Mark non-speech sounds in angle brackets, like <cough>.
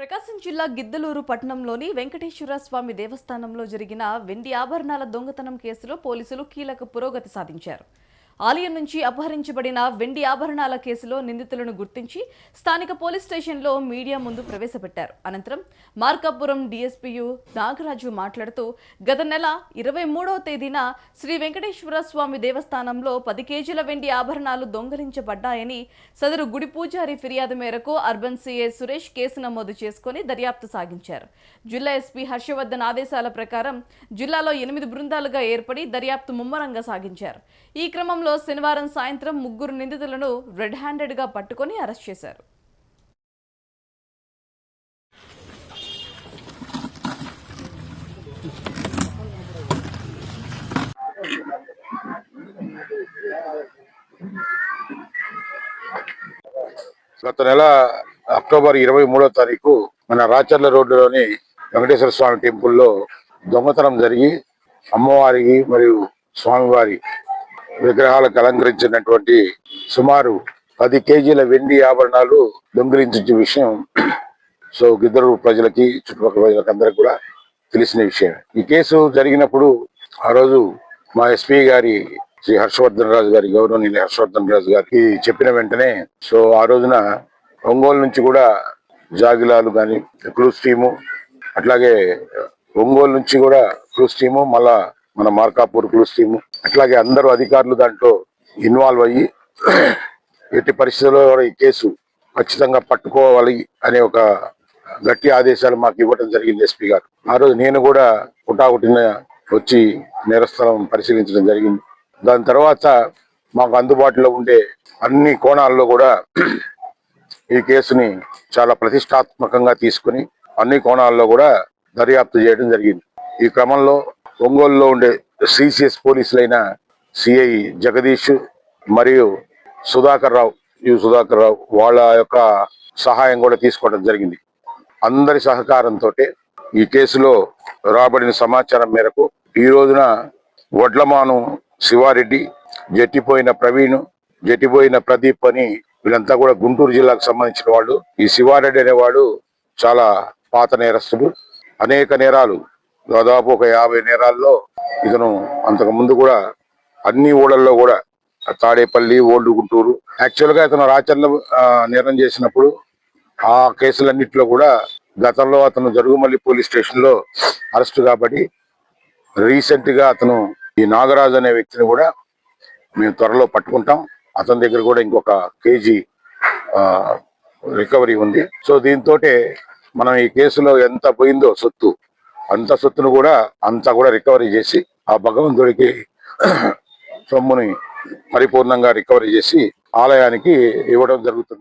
ప్రకాశం జిల్లా గిద్దలూరు పట్టణంలోని వెంకటేశ్వర స్వామి దేవస్థానంలో జరిగిన వెండి ఆభరణాల దొంగతనం కేసులో పోలీసులు కీలక పురోగతి సాధించారు. ఆలయం నుంచి అపహరించబడిన వెండి ఆభరణాల కేసులో నిందితులను గుర్తించి స్థానిక పోలీస్ స్టేషన్లో మీడియా ముందు ప్రవేశపెట్టారు. అనంతరం మార్కాపురం డీఎస్పీయు నాగరాజు మాట్లాడుతూ గత నెల ఇరవై మూడవ తేదీన శ్రీ వెంకటేశ్వర స్వామి దేవస్థానంలో పది కేజీల వెండి ఆభరణాలు దొంగలించబడ్డాయని సదరు గుడి పూజారి ఫిర్యాదు మేరకు అర్బన్ సీఏ సురేష్ కేసు నమోదు చేసుకుని దర్యాప్తు సాగించారు. జిల్లా ఎస్పీ హర్షవర్ధన్ ఆదేశాల ప్రకారం జిల్లాలో ఎనిమిది బృందాలుగా ఏర్పడి దర్యాప్తు ముమ్మరంగా సాగించారు. ఈ క్రమంలో శనివారం సాయంత్రం ముగ్గురు నిందితులను రెడ్ హ్యాండెడ్గా పట్టుకొని అరెస్ట్ చేశారు. గత నెల అక్టోబర్ ఇరవై మూడో తారీఖు మన రాచర్ల రోడ్డులోని వెంకటేశ్వర స్వామి టెంపుల్లో దొంగతనం జరిగి అమ్మవారికి మరియు స్వామివారి విగ్రహాలకు అలంకరించినటువంటి సుమారు పది కేజీల వెండి ఆభరణాలు దొంగిలించిన విషయం. సో గిద్దరు ప్రజలకి చుట్టుపక్కల ప్రజలకు అందరికి కూడా తెలిసిన విషయం. ఈ కేసు జరిగినప్పుడు ఆ రోజు మా ఎస్పీ గారి శ్రీ హర్షవర్ధన్ రాజు గారి గౌరవనీయులు హర్షవర్ధన్ రాజు గారికి చెప్పిన వెంటనే సో ఆ రోజున ఒంగోలు నుంచి కూడా జాగిలాలు కానీ క్రూజ్ టీము అట్లాగే ఒంగోలు నుంచి కూడా క్రూజ్ టీము మళ్ళా మన మార్కాపూర్ క్రూజ్ టీము అట్లాగే అందరూ అధికారులు దాంట్లో ఇన్వాల్వ్ అయ్యి ఎట్టి పరిస్థితుల్లో కూడా ఈ కేసు ఖచ్చితంగా పట్టుకోవాలి అనే ఒక గట్టి ఆదేశాలు మాకు ఇవ్వడం జరిగింది ఎస్పీ గారు. ఆ రోజు నేను కూడా కుటాకుటిన వచ్చి నేరస్థలం పరిశీలించడం జరిగింది. దాని తర్వాత మాకు అందుబాటులో ఉండే అన్ని కోణాల్లో కూడా ఈ కేసుని చాలా ప్రతిష్టాత్మకంగా తీసుకుని అన్ని కోణాల్లో కూడా దర్యాప్తు చేయడం జరిగింది. ఈ క్రమంలో ఒంగోలులో ఉండే సిసిఎస్ పోలీసులైన సిఐ జగదీష్ మరియు సుధాకర్ రావు యు సుధాకర్ రావు వాళ్ళ యొక్క సహాయం కూడా తీసుకోవడం జరిగింది. అందరి సహకారంతో ఈ కేసులో రాబడిన సమాచారం మేరకు ఈ రోజున వడ్లమాను శివారెడ్డి జట్టిపోయిన ప్రవీణ్ జట్టిపోయిన ప్రదీప్ అని వీళ్ళంతా కూడా గుంటూరు జిల్లాకు సంబంధించిన వాళ్ళు. ఈ శివారెడ్డి అనేవాడు చాలా పాత నేరస్తుడు. అనేక నేరాలు దాదాపు ఒక యాభై నేరాల్లో ఇతను అంతకు ముందు కూడా అన్ని ఊళ్ళల్లో కూడా తాడేపల్లి ఓల్డ్ గుంటూరు. యాక్చువల్గా ఇతను రాచర్ల ఆ, నేరం చేసినప్పుడు ఆ కేసులన్నింటిలో కూడా గతంలో అతను జరుగుమల్లి పోలీస్ స్టేషన్లో అరెస్ట్ కాబట్టి రీసెంట్గా అతను ఈ నాగరాజు అనే వ్యక్తిని కూడా మేము త్వరలో పట్టుకుంటాం. అతని దగ్గర కూడా ఇంకొక కేజీ రికవరీ ఉంది. సో దీంతో మనం ఈ కేసులో ఎంత పోయిందో సొత్తు. అంత సొత్తును కూడా అంతా కూడా రికవరీ చేసి ఆ భగవంతుడికి <clears throat> సొమ్ముని పరిపూర్ణంగా రికవరీ చేసి ఆలయానికి ఇవ్వడం జరుగుతుంది.